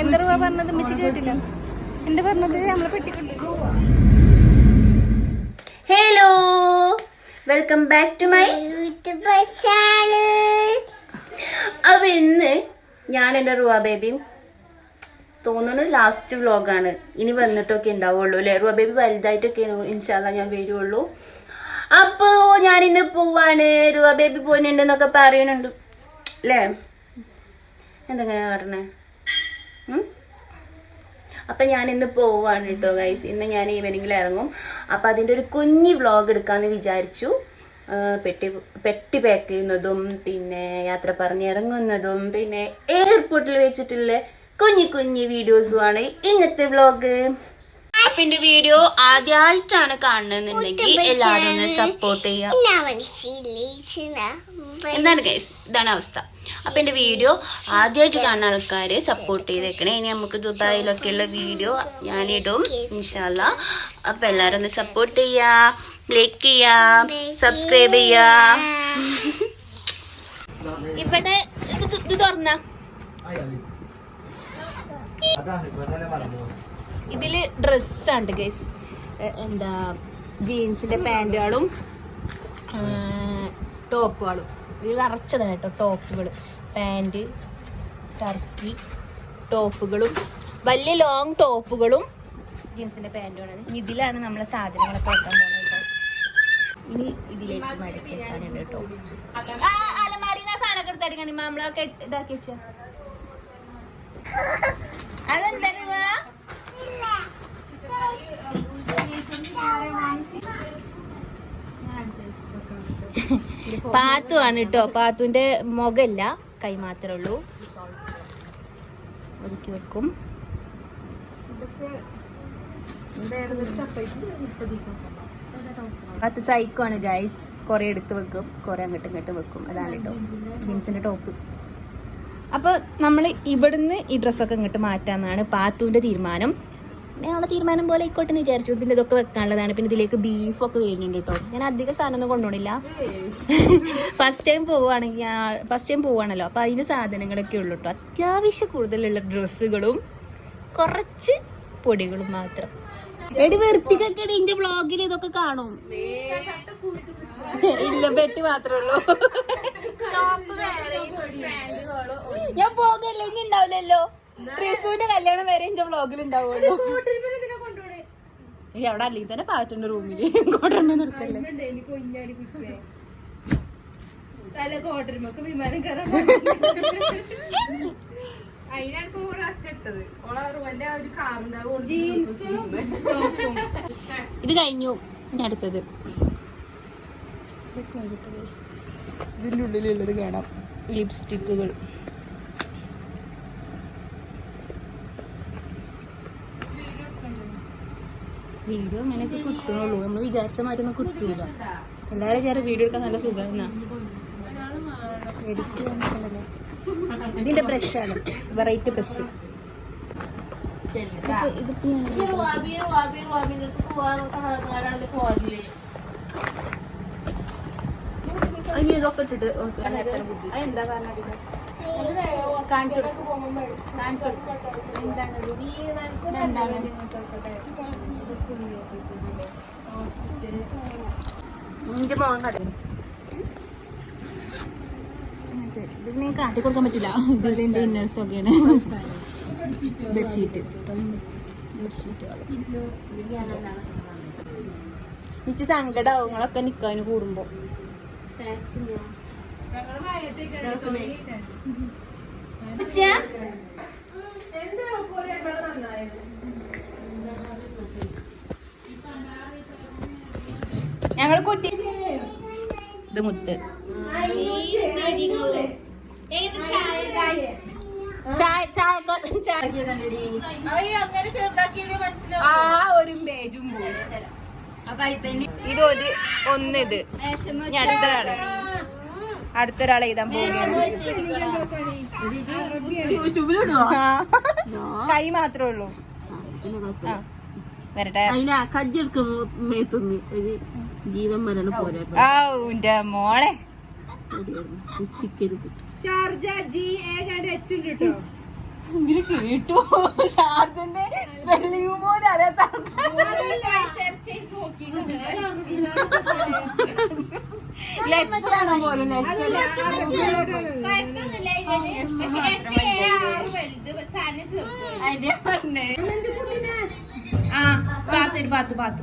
എന്താ പറഞ്ഞത്? കേട്ടില്ല. എന്റെ പറഞ്ഞത്? Hello welcome back to my അപ്പൊ ഇന്ന് ഞാൻ എന്റെ റുവ ബേബിയും തോന്നുന്നത് ലാസ്റ്റ് വ്ലോഗാണ് ഇനി വന്നിട്ടൊക്കെ ഉണ്ടാവുള്ളൂ അല്ലേ? റുവ ബേബി വലുതായിട്ടൊക്കെ ഇൻഷാല്ല ഞാൻ വരുള്ളൂ. അപ്പോ ഞാൻ ഇന്ന് പോവാണ്. റുവ ബേബി പോയിട്ടുണ്ടെന്നൊക്കെ പറയുന്നുണ്ട് അല്ലേ എന്തെങ്ങനെ കാട്ടണേ? ഉം? അപ്പം ഞാൻ ഇന്ന് പോവാണ് കേട്ടോ ഗൈസ് ഇന്ന് ഞാൻ ഈവനിങ്ങിൽ ഇറങ്ങും. അപ്പം അതിന്റെ ഒരു കുഞ്ഞി വ്ളോഗ് എടുക്കാമെന്ന് വിചാരിച്ചു. പെട്ടി പെട്ടി പാക്ക് ചെയ്യുന്നതും പിന്നെ യാത്ര പറഞ്ഞ് ഇറങ്ങുന്നതും പിന്നെ എയർപോർട്ടിൽ വെച്ചിട്ടുള്ള കുഞ്ഞി കുഞ്ഞി വീഡിയോസുമാണ് ഇന്നത്തെ വ്ളോഗ് അപ്പം എന്റെ വീഡിയോ ആദ്യമായിട്ടാണ് കാണുന്നുണ്ടെങ്കിൽ എല്ലാവരും ഒന്ന് സപ്പോർട്ട് ചെയ്യാം എന്താണ് ഗൈസ് ഇതാണ് അവസ്ഥ. അപ്പൊ എന്റെ വീഡിയോ ആദ്യമായിട്ട് കാണുന്ന ആൾക്കാര് സപ്പോർട്ട് ചെയ്തേക്കണേ. ഇനി നമുക്ക് ദുബായിലൊക്കെ ഉള്ള വീഡിയോ ഞാനിടും. ഇൻഷാല്ല അപ്പൊ എല്ലാരും ഒന്ന് സപ്പോർട്ട് ചെയ്യാ ലൈക്ക് ചെയ്യാ സബ്സ്ക്രൈബ് ചെയ്യാ ഇവിടെ ഇത് തു- ഇത് ഇതിൽ ഡ്രസ്സാണ് ഗൈസ് എന്താ ജീൻസിന്റെ പാന്റുകളും ടോപ്പുകളും. ഇതിൽ നിറച്ചതാണ് കേട്ടോ ടോപ്പുകൾ പാന്റ് ടർക്കി ടോപ്പുകളും വലിയ ലോങ് ടോപ്പുകളും ജീൻസിന്റെ പാന്റുകളാണ് ഇതിലാണ് നമ്മളെ സാധനങ്ങളൊക്കെ വെക്കാൻ പോകുന്നത് ഇനി ഇതിലേക്ക് മടക്കി കേട്ടോ. അലമാരിന്ന് സാധനമൊക്കെ നമ്മളൊക്കെ ഇതാക്കി വെച്ച. അതെന്താ? പാത്തു ആണ് കേട്ടോ പാത്തുവിന്റെ മുഖല്ല. കൈ മാത്രമേ ഉള്ളൂ. ഒതുക്കി വെക്കും. പത്ത് സൈക്കോ ആണ് ഗൈസ് കുറെ എടുത്ത് വെക്കും. കുറെ അങ്ങോട്ടും ഇങ്ങോട്ടും വെക്കും. അതാണ് കേട്ടോ ജീൻസിന്റെ ടോപ്പ്. അപ്പൊ നമ്മൾ ഇവിടുന്ന് ഈ ഡ്രസ്സൊക്കെ ഇങ്ങോട്ട് മാറ്റാന്നാണ് പാത്തുവിന്റെ തീരുമാനം. ഞങ്ങളുടെ തീരുമാനം പോലെ ആയിക്കോട്ടെ എന്ന് വിചാരിച്ചു. പിന്നെ ഇതൊക്കെ വെക്കാനുള്ളതാണ്. പിന്നെ ഇതിലേക്ക് ബീഫൊക്കെ വരുന്നുണ്ട് കേട്ടോ. ഞാൻ അധികം സാധനമൊന്നും കൊണ്ടുപോണില്ല ഫസ്റ്റ് ടൈം പോവുകയാണെങ്കിൽ ഫസ്റ്റ് ടൈം പോവുകയാണല്ലോ. അപ്പോൾ അതിന് സാധനങ്ങളൊക്കെ ഉള്ളു കേട്ടോ. അത്യാവശ്യം കൂടുതലുള്ള ഡ്രസ്സുകളും കുറച്ച് പൊടികളും മാത്രം. എടി വൃത്തിക്കൊക്കെ എന്റെ ബ്ലോഗിൽ ഇതൊക്കെ കാണും. ഇല്ല പെട്ടി മാത്രമേ ഉള്ളൂ. ഞാൻ പോകല്ലേ ഇനി ഉണ്ടാവില്ലല്ലോ. റിസുവിന്റെ കല്യാണം വരെ എന്റെ വ്ളോഗിൽ ഉണ്ടാവുള്ളൂ. ഈ അവിടെ അല്ലെങ്കിൽ തന്നെ പാറ്റുണ്ട് റൂമിൽ കൊണ്ടുവന്ന് നിർത്തല്ലേ? ഇത് കഴിഞ്ഞു. ഇനി അടുത്തത്. ഇതിന്റെ ഉള്ളിലുള്ളത് കാണാം. ലിപ്സ്റ്റിക്കുകൾ വീഡിയോ അങ്ങനെയൊക്കെ കിട്ടണുള്ളൂ നമ്മൾ വിചാരിച്ച മാതിരി ഒന്നും കിട്ടൂല. എല്ലാവരും കയറി വീഡിയോ എടുക്കാൻ നല്ല സുഖമാണ് എഡിറ്റ് ഇതിന്റെ ബ്രഷാണ് വെറൈറ്റി ബ്രഷ് ഇതൊക്കെ ഇട്ടിട്ട്. എന്താ പറഞ്ഞത്? കാണിച്ചു കാണിച്ചു എന്താണ്? എന്താണ് നിന്റെ മോൻ ഇതിനെ കാട്ടി കൊടുക്കാൻ പറ്റില്ല. ഇതിൽ ഇന്നേഴ്സ് ഒക്കെയാണ്. ബെഡ്ഷീറ്റ്. ബെഡ്ഷീറ്റ് എനിക്ക് സങ്കടാവും. നിങ്ങളൊക്കെ നിക്കാന് കൂടുമ്പോ. ഞങ്ങൾ കുറ്റി ഇത് മുത്ത്. ആ. ഒരു പേജും പോയി. ഇത് ഒരു ഒന്ന് ഇത് ഇനി അടുത്തതാണ്. അടുത്തൊരാളെ എഴുതാൻ പോവുകയാണ്. കൈ മാത്രമേ ഉള്ളൂ. വരട്ടെ. ജീവൻ മരണം മോളെ. ഷാർജ ജി എ കണ്ട് എച്ച് ഉണ്ട് കേട്ടോ ഇതിൽ കേട്ടു? ഷാർജന്റെ സ്പെല്ലിംഗ് പോലും അറിയാത്ത ലെക്ചറാണോ പോലും ലെക്ചർ അതിന്റെ പറഞ്ഞേ. ആ പാത്തു പാത്തു പാത്തു.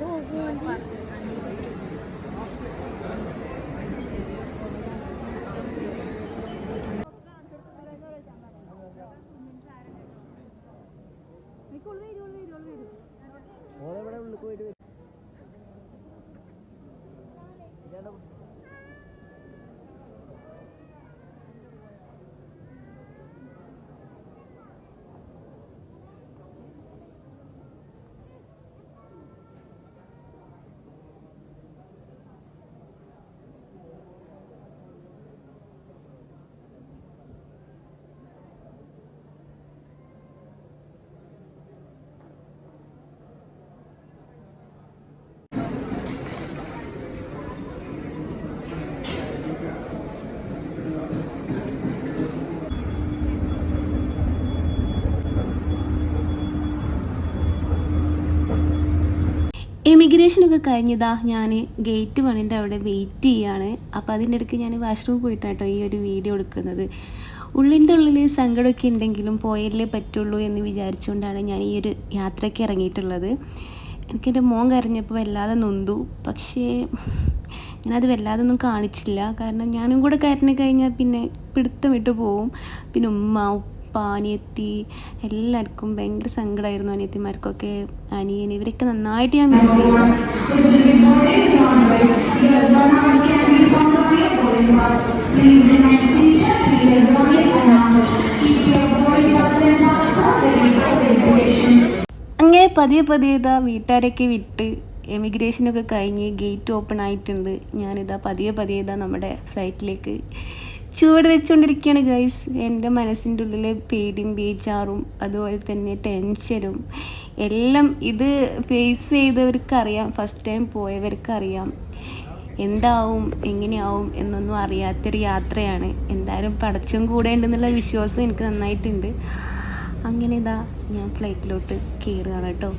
എല്ലാവരും ഉണ്ട് എമിഗ്രേഷനൊക്കെ കഴിഞ്ഞതാ ഞാൻ ഗേറ്റ് വണിന്റെ അവിടെ വെയിറ്റ് ചെയ്യാണ്. അപ്പോൾ അതിന്റെ ഇടയ്ക്ക് ഞാൻ വാഷ്റൂമിൽ പോയിട്ടാട്ടോ ഈ ഒരു വീഡിയോ എടുക്കുന്നത്. ഉള്ളിന്റെ ഉള്ളിൽ സങ്കടമൊക്കെ ഉണ്ടെങ്കിലും പോയല്ലേ പറ്റുള്ളൂ എന്ന് വിചാരിച്ചുകൊണ്ടാണ് ഞാൻ ഈ ഒരു യാത്രയ്ക്ക് ഇറങ്ങിയിട്ടുള്ളത്. എനിക്കെന്റെ മോൻ കരഞ്ഞപ്പോൾ വല്ലാതെ നൊന്തു. പക്ഷേ ഞാനത് വല്ലാതെ ഒന്നും കാണിച്ചില്ല. കാരണം ഞാനും കൂടെ കരഞ്ഞു കഴിഞ്ഞാൽ പിന്നെ പിടുത്തം വിട്ടു പോവും പിന്നെ ഉമ്മ അനിയത്തി എല്ലാവർക്കും ഭയങ്കര സങ്കടമായിരുന്നു അനിയത്തിമാർക്കൊക്കെ. അനിയൻ ഇവരൊക്കെ നന്നായിട്ട് ഞാൻ മിസ് ചെയ്യും അങ്ങനെ പതിയെ പതിയെ ഇതാ വീട്ടുകാരൊക്കെ വിട്ട് എമിഗ്രേഷനൊക്കെ കഴിഞ്ഞ് ഗേറ്റ് ഓപ്പൺ ആയിട്ടുണ്ട്. ഞാനിതാ പതിയെ പതിയെ ഇതാ നമ്മുടെ ഫ്ലൈറ്റിലേക്ക് ചുവട് വെച്ചുകൊണ്ടിരിക്കുകയാണ് ഗൈസ് എന്റെ മനസ്സിന്റെ ഉള്ളിലെ പേടിയും ബേജാറും അതുപോലെ തന്നെ ടെൻഷനും എല്ലാം ഇത് ഫേസ് ചെയ്തവർക്കറിയാം ഫസ്റ്റ് ടൈം പോയവർക്കറിയാം. എന്താവും എങ്ങനെയാവും എന്നൊന്നും അറിയാത്തൊരു യാത്രയാണ്. എന്തായാലും പടച്ചും കൂടെ ഉണ്ടെന്നുള്ള വിശ്വാസം എനിക്ക് നന്നായിട്ടുണ്ട്. അങ്ങനെ ഇതാ ഞാൻ ഫ്ലൈറ്റിലോട്ട് കയറുകയാണ് കേട്ടോ.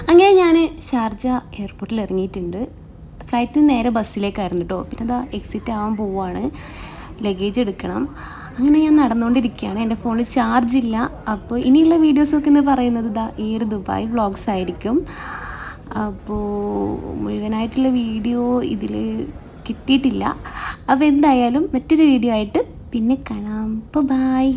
അങ്ങനെ ഞാൻ ഷാർജ എയർപോർട്ടിൽ ഇറങ്ങിയിട്ടുണ്ട്. ഫ്ലൈറ്റിന് നേരെ ബസ്സിലേക്കായിരുന്നു കേട്ടോ പിന്നെ അതാ എക്സിറ്റ് ആവാൻ പോവുകയാണ് ലഗേജ് എടുക്കണം. അങ്ങനെ ഞാൻ നടന്നുകൊണ്ടിരിക്കുകയാണ് എന്റെ ഫോണിൽ ചാർജ് ഇല്ല. അപ്പോൾ ഇനിയുള്ള വീഡിയോസൊക്കെ എന്ന് പറയുന്നത് ഇതാ ഈ ഒരു ദുബായ് വ്ളോഗ്സ് ആയിരിക്കും. അപ്പോൾ മുഴുവനായിട്ടുള്ള വീഡിയോ ഇതിൽ കിട്ടിയിട്ടില്ല. അപ്പോൾ എന്തായാലും മറ്റൊരു വീഡിയോ ആയിട്ട് പിന്നെ കാണാം. അപ്പോൾ ബായ്